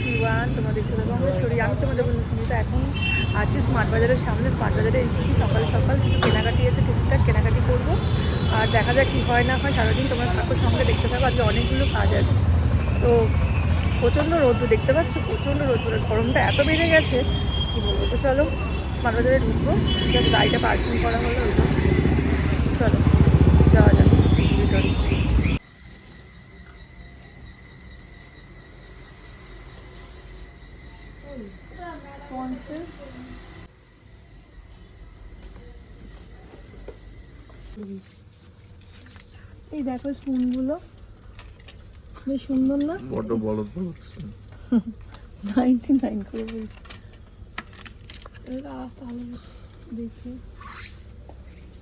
Everyone তোমরা দেখছ দেখো আমরা শরীর, আমি তোমাদের বন্ধু সুমিতা এখন আছি স্মার্ট বাজারের সামনে। স্মার্ট বাজারে এসেছি সকাল সকাল। কিছু কেনাকাটি আছে, টুকটাক কেনাকাটি করব। আর দেখা যাক কী হয় না হয়, সারাদিন তোমরা থাকো সঙ্গে দেখতে থাকো। আজকে অনেকগুলো কাজ আছে। তো প্রচণ্ড রোদ্দুর, দেখতে পাচ্ছ? প্রচণ্ড রোদ্দুর। গরমটা এত বেড়ে গেছে, কী বলব? তো চলো স্মার্ট বাজারে ঢুকবো। গাড়িটা পার্কিং করা হলো। চলো যাওয়া যাক ভিতরে এই দেখো স্পুনগুলো বেশ সুন্দর না? বলদ বলদ নাইনটি নাইন করে বলছি। এটা আজ তাহলে দেখি।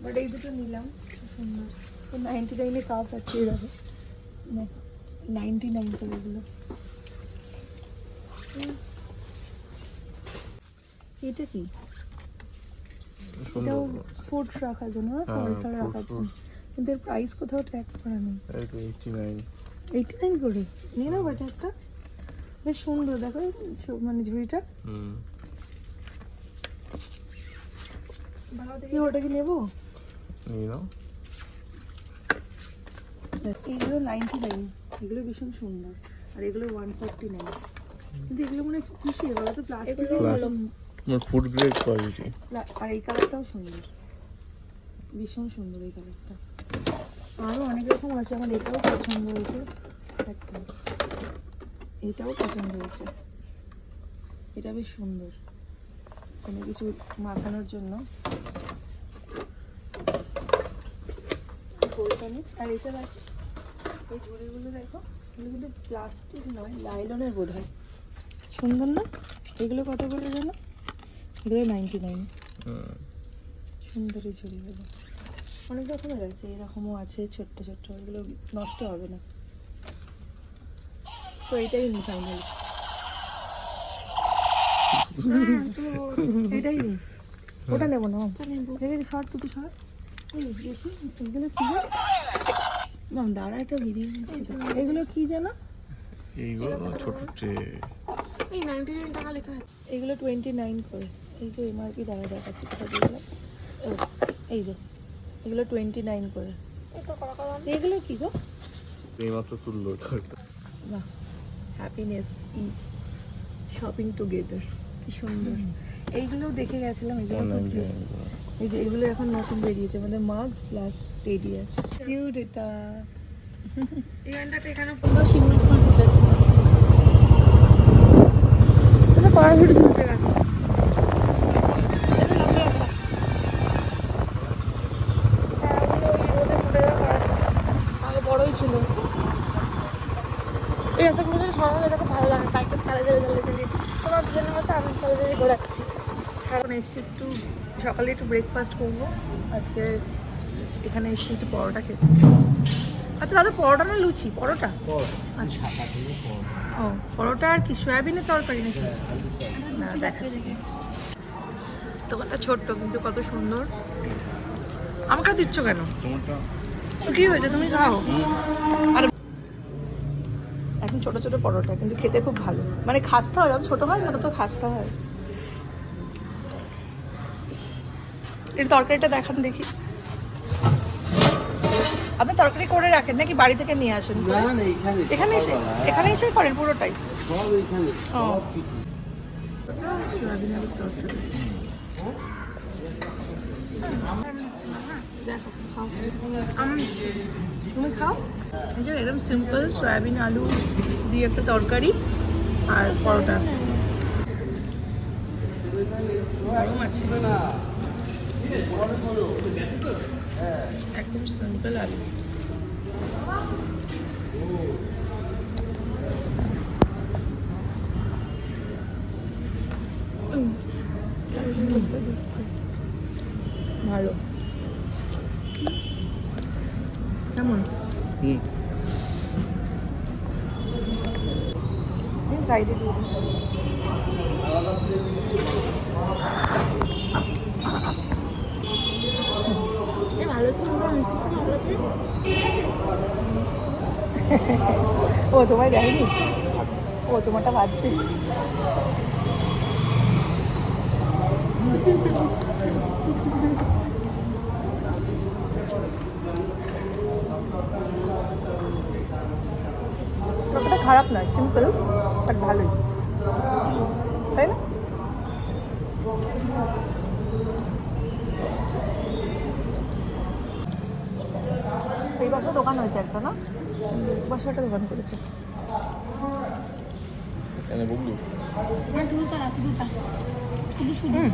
বাট এই দুটো নিলাম সুন্দর। তো নাইনটি নাইনে কাপ আছে এই দেখো। নাইনটি নাইন করে এগুলো। এটা কি? ফুড রাখার জন্য হ্যাঁ, ফল ফল রাখার জন্য। কিন্তু এর প্রাইস কোথাও ট্র্যাক করা নেই। এইটি নাইন করে? নিয়ে নাও এটা একটা। বেশ সুন্দর দেখো মানে ঝুড়িটা। হুম। কি ওটা কি নেব? নিয়ে নাও। এগুলো নাইনটি নাইন এগুলো ভীষণ সুন্দর। আর এগুলো ওয়ান ফোরটি নাইন কিন্তু এগুলো মনে কিসের? বলো তো তোমার ফুড গ্রেড কোয়ালিটি আর এই কালারটাও সুন্দর। ভীষণ সুন্দর এই কালারটা আরও অনেক রকম আছে আমার এটাও পছন্দ হয়েছে। এটাও পছন্দ হয়েছে। এটা বেশ সুন্দর। কোনো কিছু মাখানোর জন্য। আর এটা দেখো এই ঝুড়িগুলো দেখো এগুলো কিন্তু প্লাস্টিক নয় লাইলনের বোধ হয় সুন্দর না? এগুলো কত করে জানো? এগুলো নাইনটি নাইন সুন্দর এই ঝুড়িগুলো। অনেক রকমের আছে এরকমও আছে ছোট্ট ছোট্ট এগুলো নষ্ট হবে না। তো এটাই নি ফাইনালি এটাই নি ওটা নেব। না দেখে শর্ট দুটো শর্ট। এই এগুলো কি মাম দাঁড়া একটা ভিডিও এগুলো কি জানো এইগুলো ছোট ট্রে এই নাইনটি নাইন টাকা লেখা এগুলো করে। এই যে এমআরপি দাঁড়া দেখাচ্ছি কোথা দিয়ে এই যে এগুলো টোয়েন্টি নাইন করে করা এগুলো কি গো? এইমাত্র তুললো বাহ হ্যাপিনেস ইজ শপিং টুগেদার কি সুন্দর। এইগুলো দেখে গেছিলাম এগুলো। এই যে এগুলো এখন নতুন বেরিয়েছে আমাদের মাগ প্লাস টেডি আছে। কিউট এটা। এই গানটাতে এখানে পুরো শিমুল ফুল ফুটেছে। এটা কড়াইশুটি ঝুলতে গেছে আগে বড়ই ছিল এই রাস্তাগুলো যদি সরানো যায় দেখো ভালো লাগে কালকে খেলা জেলে জেলে জেলে দুজনের মতো আমি জেলে ঘোরাচ্ছি। এখন এসছি একটু সকালে একটু ব্রেকফাস্ট করব। আজকে এখানে এসছি একটু পরোটা খেতে আচ্ছা দাদা পরোটা না লুচি? পরোটা? আচ্ছা। ও পরোটা আর কি সয়াবিনের তরকারি নাকি? না দেখাচ্ছি দোকানটা ছোট্ট কিন্তু কত সুন্দর। আমাকে দিচ্ছ কেন? তোমারটা কি হয়েছে? তুমি খাও। আর এখন ছোট ছোট পরোটা কিন্তু খেতে খুব ভালো। মানে খাস্তা হয় যত ছোট হয় তত তো খাস্তা হয়। এর তরকারিটা দেখান দেখি। আপনি তরকারি করে রাখেন নাকি বাড়ি থেকে নিয়ে আসেন? না না এখানে এখানে এসে এখানে এসে করেন পুরোটাই? তরকারি দেখো খাও। তুমি খাও। যে একদম সিম্পল সয়াবিন আলু দিয়ে একটা তরকারি আর পরোটা। একদম সিম্পল আলু। ভালো। কেমন? হুম। সাইডে দিয়ে ও তোমায় দেয়নি? ও তোমারটা বাজছে ততটা খারাপ নয় সিম্পল বাট ভালোই। তাই না? এই বছর দোকান হয়েছে একটা না? বছর একটা দোকান করেছে। হ্যাঁ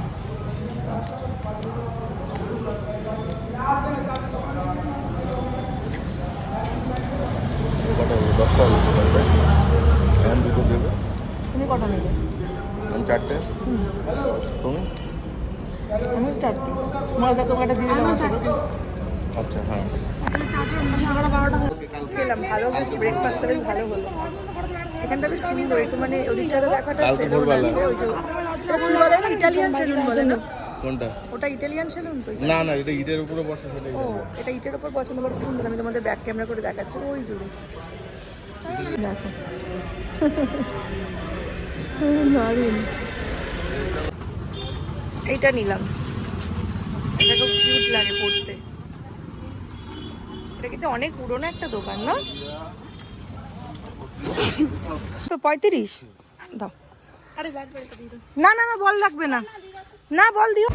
দশটা হলো total, তাই? এখন দুটো দেবে? তুমি কটা নেবে? আমি চারটে। তুমি? আমি চারটে। মজা তোমাকে দিয়ে দেবো আচ্ছা হ্যাঁ। খেলাম ভালো বেশ ব্রেকফাস্টটা বেশ ভালো হলো। এখানটা বেশ সুন্দর একটু মানে ওদিকটাতে দেখো একটা সেলুন আছে ওই যে ওটা কি বলে না? ইটালিয়ান সেলুন বলে না? কোনটা? ওটা ইটালিয়ান সেলুন তো না না এটা ইটের উপরে বসে এটা ইটের সুন্দর। আমি তোমাদের ব্যাক ক্যামেরা করে দেখাচ্ছি ওই দূরে। দেখো। দারুণ এইটা নিলাম। এটা খুব কিউট লাগে পড়তে। এটা কিন্তু অনেক পুরনো একটা দোকান না? তো পঁয়ত্রিশ? দাও। না না না বল লাগবে না। না বল দিও।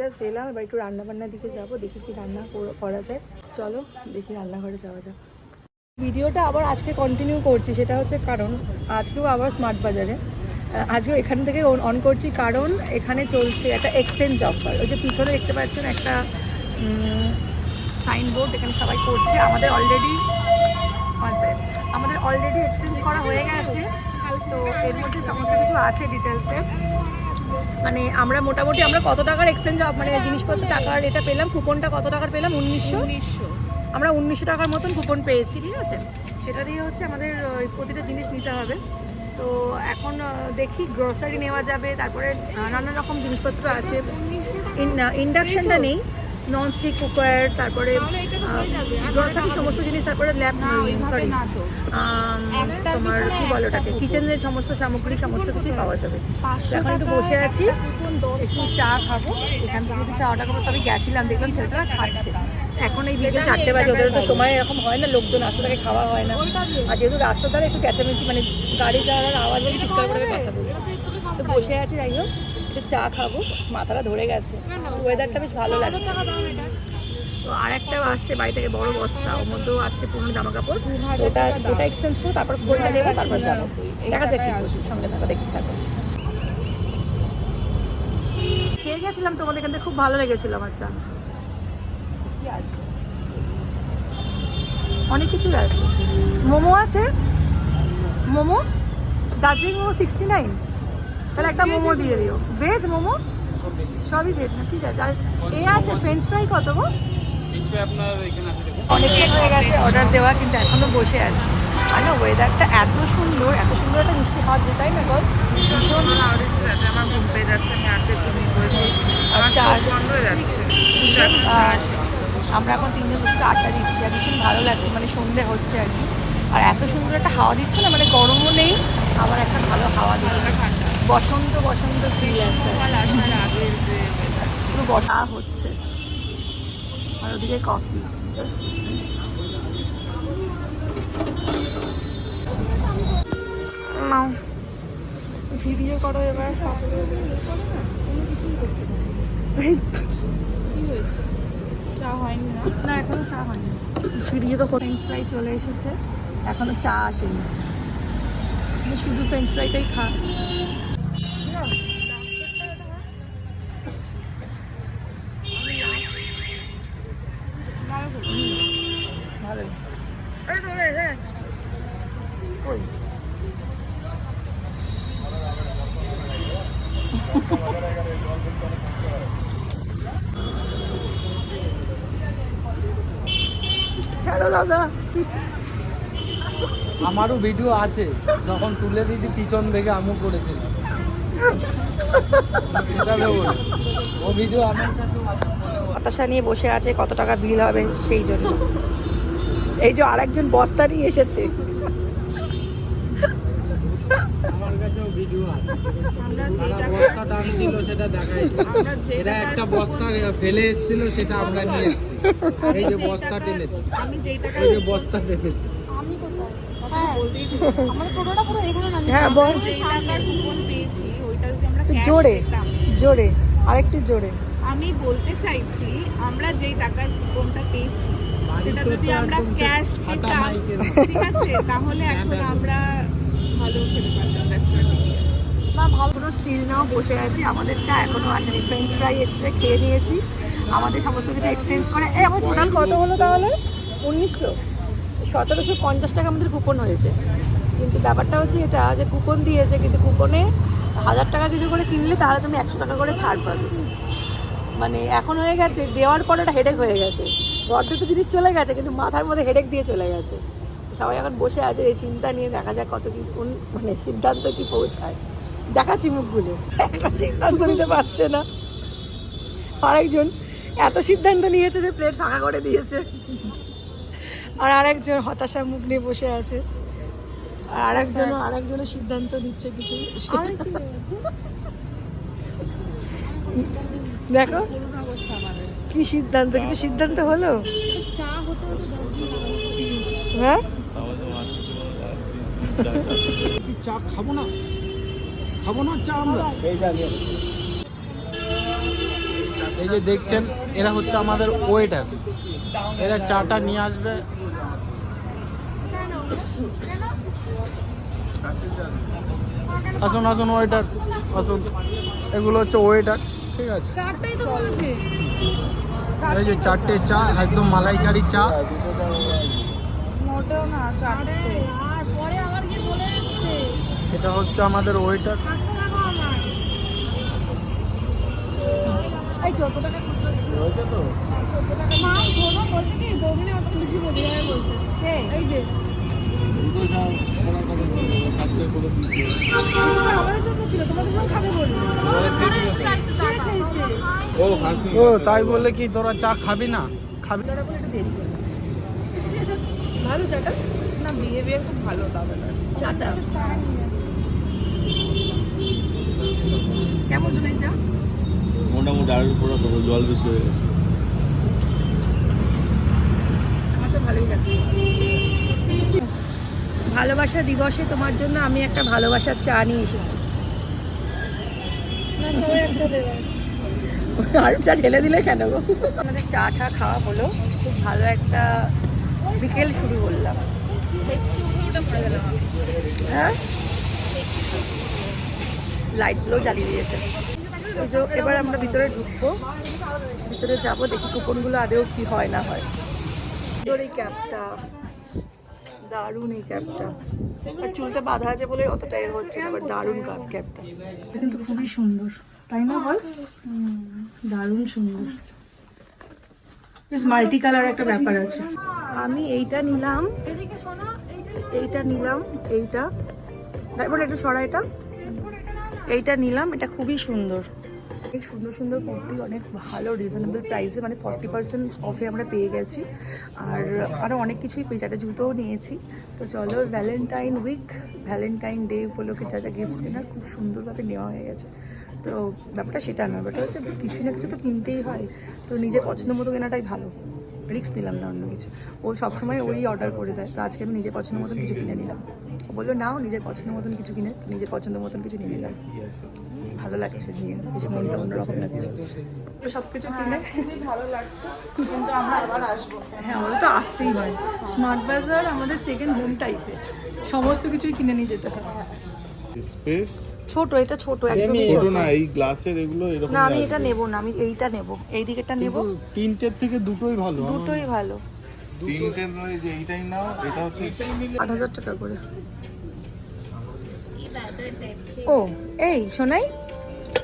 জাস্ট এলাম এবার একটু রান্না বান্নার দিকে যাব দেখি কি রান্না করা যায়। চলো, দেখি রান্নাঘরে যাওয়া যাক। ভিডিওটা আবার আজকে কন্টিনিউ করছি, সেটা হচ্ছে কারণ, আজকেও আবার স্মার্ট বাজারে আজকেও এখান থেকে অন করছি কারণ এখানে চলছে একটা এক্সচেঞ্জ অফার ওই যে পিছনে দেখতে পাচ্ছেন একটা সাইনবোর্ড এখানে সবাই করছে। আমাদের অলরেডি আমাদের অলরেডি এক্সচেঞ্জ করা হয়ে গেছে। তো এর মধ্যে সমস্ত কিছু আছে ডিটেলসে মানে আমরা মোটামুটি আমরা কত টাকার এক্সচেঞ্জ মানে জিনিসপত্র টাকার এটা পেলাম কুপনটা কত টাকার পেলাম? উনিশশো। উনিশশো। আমরা উনিশশো টাকার মতন কুপন পেয়েছি ঠিক আছে? সেটা দিয়ে হচ্ছে আমাদের প্রতিটা জিনিস নিতে হবে। তো এখন দেখি গ্রসারি নেওয়া যাবে তারপরে নানান রকম জিনিসপত্র আছে। ইন্ডাকশানটা নেই। ননস্টিক কুকার তারপরে গ্রসারি সমস্ত জিনিস তারপরে ল্যাব সরি তোমার কি বলো ওটাকে? কিচেনের সমস্ত সামগ্রী সমস্ত কিছুই পাওয়া যাবে। এখন একটু বসে আছি। একটু চা খাব। এখান থেকে একটু চা অর্ডার করব তবে গেছিলাম দেখলাম ছেলেটা খাচ্ছে। এখন এই বিকেল চারটে বাজে ওদের তো সময় এরকম হয় না লোকজন আসতে থাকে খাওয়া হয় না। আর যেহেতু রাস্তার ধারে একটু চেঁচামেচি মানে গাড়ি যাওয়ার আওয়াজ চিৎকার করে কথা বলছে। তো বসে আছি যাই হোক। একটু চা খাব। মাথাটা ধরে গেছে। ওয়েদারটা বেশ ভালো লাগছে। তো আর একটা আসছে বাড়ি থেকে বড় বস্তা ওর মধ্যেও আসছে পুরনো জামা কাপড় ওটা ওটা এক্সচেঞ্জ করব তারপর কোনটা নেব তারপর যাব। দেখা যাক সঙ্গে থাকা দেখতে থাকো। খেয়ে গেছিলাম তোমাদের এখান থেকে খুব ভালো লেগেছিল আমার চা। অনেক কিছুই আছে। মোমো আছে। মোমো? দার্জিলিং মোমো সিক্সটি নাইন তাহলে একটা মোমো দিয়ে দিও। ভেজ মোমো? সবই ভেজ না ঠিক আছে। আর এ আছে ফ্রেঞ্চ ফ্রাই কত গো? অনেকক্ষণ হয়ে গেছে অর্ডার দেওয়া কিন্তু এখনও বসে আছি। আর না ওয়েদারটা এত সুন্দর এত সুন্দর একটা মিষ্টি খাওয়া যায় তাই না বল? ভীষণ। রাতে আমার ঘুম পেয়ে যাচ্ছে আমি ঘুমিয়ে পড়েছি চোখ বন্ধ হয়ে যাচ্ছে। আমরা এখন তিনজন বসে আড্ডা দিচ্ছি আর ভীষণ ভালো লাগছে মানে সন্ধে হচ্ছে আর কি। আর এত সুন্দর একটা হাওয়া দিচ্ছে না মানে গরমও নেই আবার একটা ভালো হাওয়া দিচ্ছে। বসন্ত বসন্ত ফিল পুরো বসা হচ্ছে। আর ওদিকে কফি নাও। ভিডিও করো এবার। চা হয়নি না? না এখনও চা হয়নি। ভিডিও তো ফ্রেঞ্চ ফ্রাই চলে এসেছে। এখনও চা আসেনি। শুধু ফ্রেঞ্চ ফ্রাইটাই খা। হ্যালো দাদা আমারও ভিডিও আছে যখন তুলে দিয়েছি পিছন থেকে আমু করেছে। হতাশা নিয়ে বসে আছে কত টাকা বিল হবে সেই জন্য। এই যে আরেকজন বস্তা নিয়ে এসেছে। হ্যাঁ।, হ্যাঁ বল। জোরে জোরে আরেকটু জোরে। আমি বলতে চাইছি আমরা যেই টাকার কুপনটা পেয়েছি সেটা যদি আমরা ক্যাশ পেতাম ঠিক আছে তাহলে হ্যাঁ, এখন আমরা ভালো খেতে পারতাম রেস্টুরেন্টে গিয়ে না ভালো কোনো স্টিল নাও বসে আছি আমাদের চা এখনও আসেনি। ফ্রেঞ্চ ফ্রাই এসেছে খেয়ে নিয়েছি। আমাদের সমস্ত কিছু এক্সচেঞ্জ করে। এই আমার টোটাল কত হলো তাহলে? উনিশশো। সতেরোশো পঞ্চাশ টাকা আমাদের কুপন হয়েছে। কিন্তু ব্যাপারটা হচ্ছে এটা যে কুপন দিয়েছে কিন্তু কুপনে হাজার টাকা কিছু করে কিনলে তাহলে তুমি একশো টাকা করে ছাড় পাবে। মানে এখন হয়ে গেছে, দেওয়ার পর একটা হেডেক হয়ে গেছে। অর্ধেক জিনিস চলে গেছে, কিন্তু মাথার মধ্যে হেডেক দিয়ে চলে গেছে। সবাই এখন বসে আছে, এই চিন্তা নিয়ে দেখা যাক কত কি কোন মানে সিদ্ধান্ত কি পৌঁছায়। দেখাচ্ছি মুখগুলো। একটা সিদ্ধান্ত নিতে পারছে না। আরেকজন এত সিদ্ধান্ত নিয়েছে যে প্লেট ফাঁকা করে দিয়েছে। আর আরেকজন হতাশা মুখ নিয়ে বসে আছে। আর আরেকজনও আরেকজনও সিদ্ধান্ত নিচ্ছে কিছু। দেখো কি সিদ্ধান্ত কিছু সিদ্ধান্ত হলো? চা হতে হতে দশ দিন লাগাচ্ছে। হ্যাঁ? চা খাব না? খাব না চা আমরা? এই যে দেখছেন এরা হচ্ছে আমাদের ওয়েটার এরা চাটা নিয়ে আসবে। আসুন আসুন ওয়েটার আসুন। এগুলো হচ্ছে ওয়েটার ঠিক আছে? চারটাই তো বলেছে। এই যে চারটে চা একদম মালাইকারি চা। মোটেও না চারটে। আর পরে আবার গিয়ে বলে যাচ্ছে এটা হচ্ছে আমাদের ওয়েটার খুচরো মা শোনো বলছে কি বৌমিনে অত বেশি বলছে। এই যে আমাদের জন্য ছিল তোমাদের জন্য খাবে বলল। ও খাসনি। ও তাই বলে কি তোরা চা খাবি না? খাবি বলে একটু দেরি ভালো চাটা? না বিহেভিয়ার খুব ভালো চাটা? কেমন চলে চা? মোটামুটি আর পুরো জল বেশি হয়ে গেছে। আমার তো ভালোই লাগছে। ভালোবাসা দিবসে তোমার জন্য আমি একটা ভালোবাসার চা নিয়ে এসেছি। না এবার। আর চা ঢেলে দিলে কেন গো? আমাদের চা টা খাওয়া হলো খুব ভালো একটা বিকেল শুরু করলাম। হ্যাঁ? লাইটগুলো জ্বালিয়ে দিয়েছে। এবার আমরা ভিতরে ঢুকবো। ভিতরে যাব দেখি কুপনগুলো আদেও কি হয় না হয়। এই ক্যাবটা দারুণ এই ক্যাবটা। আর চুলটা বাঁধা আছে বলে অতটা এর হচ্ছে না আবার দারুণ কাপ ক্যাবটা। কিন্তু খুবই সুন্দর তাই না বল? দারুণ সুন্দর। বেশ মাল্টি কালার একটা ব্যাপার আছে। আমি এইটা নিলাম এইটা নিলাম এইটা। তারপর একটু সরা এটা। এইটা নিলাম এটা খুবই সুন্দর। এই সুন্দর সুন্দর কুর্তি, অনেক ভালো রিজনেবল প্রাইসে মানে ফর্টি পার্সেন্ট অফে আমরা পেয়ে গেছি। আর আরও অনেক কিছুই পেয়েছি একটা জুতোও নিয়েছি। তো চলো ভ্যালেন্টাইন উইক ভ্যালেন্টাইন ডে উপলক্ষে যা যা গিফটস কেনার খুব সুন্দরভাবে নেওয়া হয়ে গেছে। তো ব্যাপারটা সেটা নয়, ব্যাপারটা হচ্ছে কিছু না কিছু তো কিনতেই হয়। তো নিজের পছন্দ মতো কেনাটাই ভালো। রিস্ক নিলাম না অন্য কিছু। ও সবসময় ওই অর্ডার করে দেয়। তো আজকে আমি নিজের পছন্দ মতন কিছু কিনে নিলাম। ও বলল নাও নিজের পছন্দ মতন কিছু কিনে। তো নিজের পছন্দ মতন কিছু নিয়ে নিলাম। ভালো লাগছে নিয়ে। বেশ মনটা অন্যরকম লাগছে। সব কিছু কিনে? খুবই ভালো লাগছে। কিন্তু আমরা আবার আসব। হ্যাঁ আমাদের তো আসতেই হয়। স্মার্ট বাজার আমাদের সেকেন্ড হোম টাইপের সমস্ত কিছুই কিনে নিয়ে যেতে হয়। স্পেস ছোট এটা ছোট একদম ছোট। না এই গ্লাসের এগুলো এরকম না আমি এটা নেব না আমি এইটা নেব এই দিকেরটা নেব। তিনটের থেকে দুটোই ভালো দুটোই ভালো। তিনটে নয় যে এইটাই নাও এটা হচ্ছে আট হাজার টাকা করে। ও এই শোনাই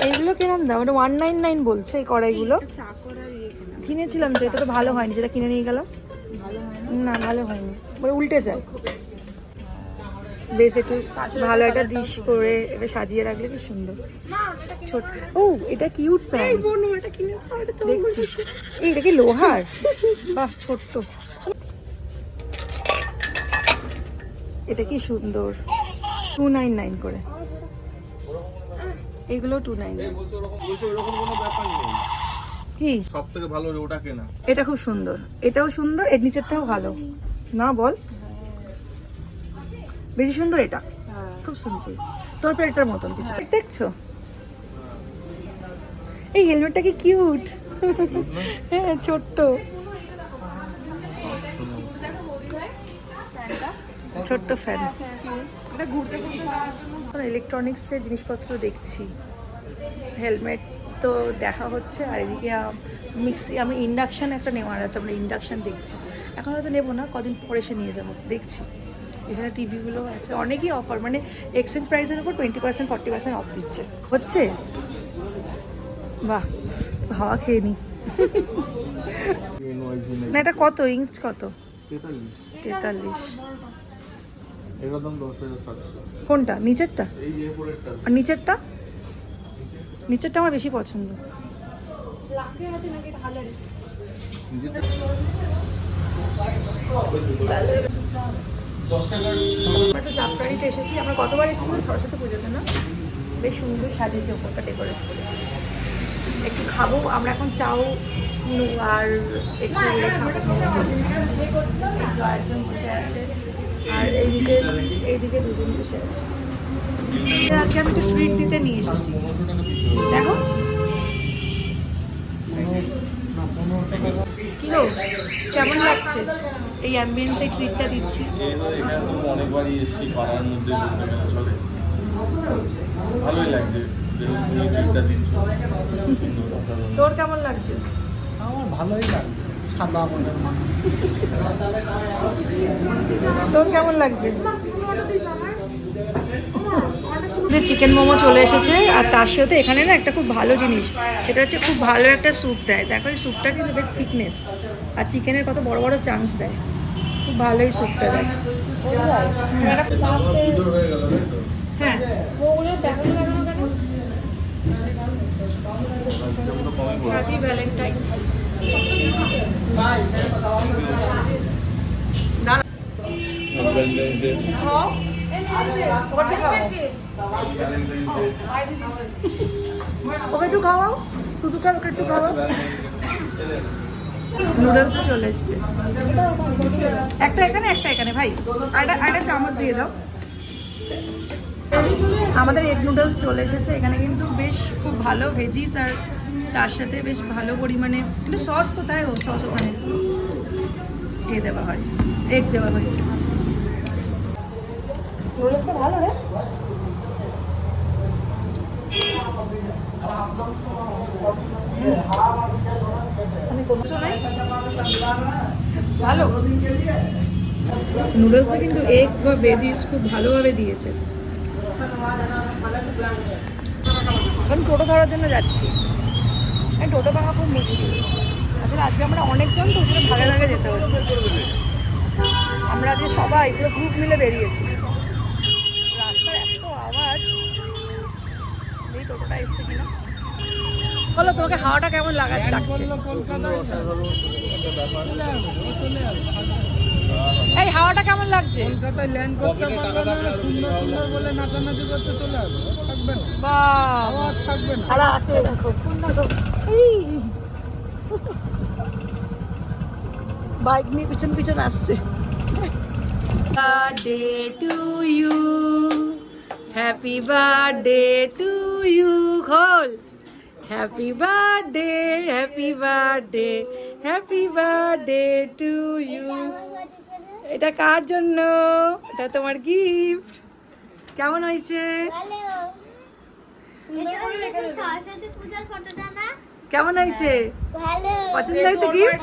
এইগুলো কিরম দাম? ওটা ওয়ান নাইন নাইন বলছে এই কড়াইগুলো। ইয়ে কেনা। কিনেছিলাম তো এটা তো ভালো হয়নি যেটা কিনে নিয়ে গেলাম না? ভালো হয়নি মানে উল্টে যায়। বেশ একটু ভালো একটা ডিশ করে এটা সাজিয়ে রাখলে কি সুন্দর। ছোট ও এটা কিউট প্যান্ট এটা কি লোহার? বাহ ছোট্ট। এটা কি সুন্দর। টু নাইন নাইন করে। এগুলো টু নাইন বলছে ওরকম বলছে ওরকম কোনো ব্যাপার নেই। কি? সব থেকে ভালো ওটা কেনা। এটা খুব সুন্দর। এটাও সুন্দর এর নিচেরটাও ভালো। না বল। বেশি সুন্দর এটা। খুব সুন্দর। তোর পেটটার মতন কিছু। দেখছ? এই হেলমেটটা কি কিউট হ্যাঁ ছোট্ট। ছোট্ট ফ্যান ইলেকট্রনিক্সের জিনিসপত্র দেখছি। হেলমেট তো দেখা হচ্ছে আর এদিকে মিক্সি আমি ইন্ডাকশান একটা নেওয়ার আছে আমরা ইন্ডাকশান দেখছি। এখন হয়তো নেব না কদিন পরে সে নিয়ে যাব। দেখছি। এখানে টিভিগুলো আছে অনেকই অফার মানে এক্সচেঞ্জ প্রাইসের উপর twenty percent forty percent off দিচ্ছে। হচ্ছে? বাহ হাওয়া খেয়ে নি। না এটা কত? ইঞ্চ কত? তেতাল্লিশ। কোনটা? নিচেরটা? আর নিচেরটা? নিচেরটা আমার বেশি পছন্দ। নিজেরটা আমরা জাফরানিতে এসেছি। আমরা এসেছিলাম সরস্বতী পুজোতে না? বেশ সুন্দর সাজিয়েছে ওপরটা ডেকোরেট করেছে। একটু খাব আমরা এখন চাও নু- আর একটু ইয়ে একজন বসে আছে আর এইদিকে এইদিকে দুজন বসে আছে। আজকে আমি একটু ট্রিট দিতে নিয়ে এসেছি। দেখো। কি কেমন লাগছে? এই অ্যাম্বিয়েন্সে ট্রিটটা দিচ্ছি। অনেকবারই এসেছি পাড়ার মধ্যে লাগছে? তোর কেমন লাগছে? ভালোই লাগে সাদা মনের মানুষ তোর কেমন লাগছে চিকেন মোমো চলে এসেছে আর তার সাথে এখানে না একটা খুব ভালো জিনিস সেটা হচ্ছে খুব ভালো একটা স্যুপ দেয়। দেখো এই স্যুপটা কিন্তু বেশ থিকনেস আর চিকেনের কত বড় বড় চান্স দেয়। খুব ভালোই স্যুপটা দেয়। হয়ে। হ্যাঁ হ্যাপি ভ্যালেন্টাইন ডে ওকে একটু খাওয়াও তুতু ওকে একটু খাওয়াও। নুডলস চলে এসছে। একটা এখানে একটা এখানে, ভাই। আরেকটা আরেকটা চামচ দিয়ে দাও। আমাদের এগ নুডলস চলে এসেছে। এখানে কিন্তু বেশ খুব ভালো ভেজিস আর তার সাথে বেশ ভালো পরিমাণে, কিন্তু সস কোথায়? ও সস ওখানে এ দেওয়া হয়। এগ দেওয়া হয়েছে। নুডলসটা ভালো রে। আমি কোনো ভালো। নুডলসে কিন্তু এগ বা ভেজিস খুব ভালোভাবে দিয়েছে। আমি টোটো ধরার জন্য যাচ্ছি। এই টোটো পাওয়া খুব মুশকিল। আসলে আজকে আমরা অনেকজন তো ওখানে ভাগে ভাগে যেতে হচ্ছে। আমরা আজকে সবাই পুরো গ্রুপ মিলে বেরিয়েছি রাস্তার এত আওয়াজ এই টোটোটা এসছে কিনা? বলো তোমাকে হাওয়াটা কেমন লাগা লাগছে? এই হাওয়াটা কেমন লাগছে? কলকাতায় ল্যান্ড করতে সুন্দর সুন্দর বলে নাচানাচি করতে চলে আসবে। থাকবে না। বাহ। থাকবে না। তারা আসে দেখো এই। বাইক নিয়ে পিছন পিছন আসছে। To you happy birthday to you খোল happy birthday happy birthday happy birthday to you এটা কার জন্য? এটা তোমার গিফট কেমন হয়েছে? কেমন হয়েছে? ভালো পছন্দ হয়েছে গিফট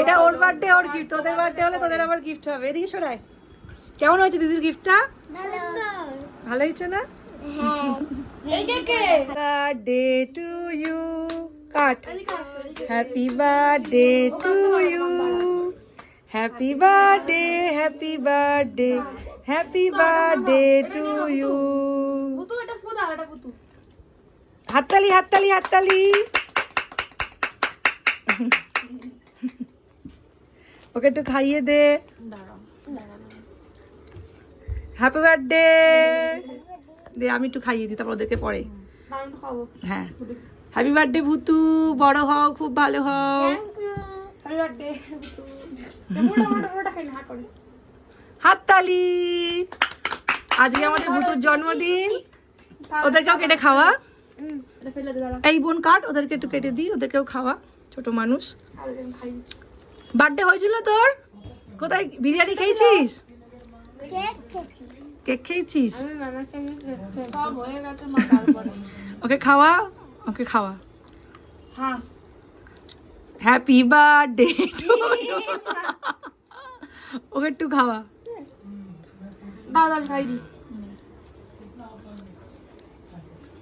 এটা ওর বার্থডে ওর গিফট তোদের বার্থডে হলে তোদের আবার গিফট হবে। এদিকে সরাই কেমন হয়েছে দিদির গিফটটা ভালো হয়েছে না? Birthday to you cut. Happy birthday to you happy birthday happy birthday happy birthday to you হাততালি হাততালি হাততালি। ওকে একটু খাইয়ে দে। হ্যাপি বার্থডে দে আমি একটু খাইয়ে দিই তারপর ওদেরকে পরে। হ্যাঁ। Happy birthday Bhutu. বড় হও খুব ভালো হও। হাততালি! আজকে আমাদের ভুতুর জন্মদিন। ওদেরকেও কেটে খাওয়া। এই বোন কাট ওদেরকে একটু কেটে দিই ওদেরকেও খাওয়া ছোট মানুষ। বার্থডে হয়েছিল তোর? কোথায়? বিরিয়ানি খেয়েছিস? কেক খেয়েছিস? আমি মামার সঙ্গে সব হয়ে গেছে মা তারপরে। ওকে খাওয়া? ওকে খাওয়া। হ্যাঁ। হ্যাপি বার্থডে টু ওকে একটু খাওয়া। দাও দাও খাই দি।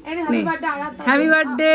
এই হ্যাপি বার্থডে আলাদা। Happy birthday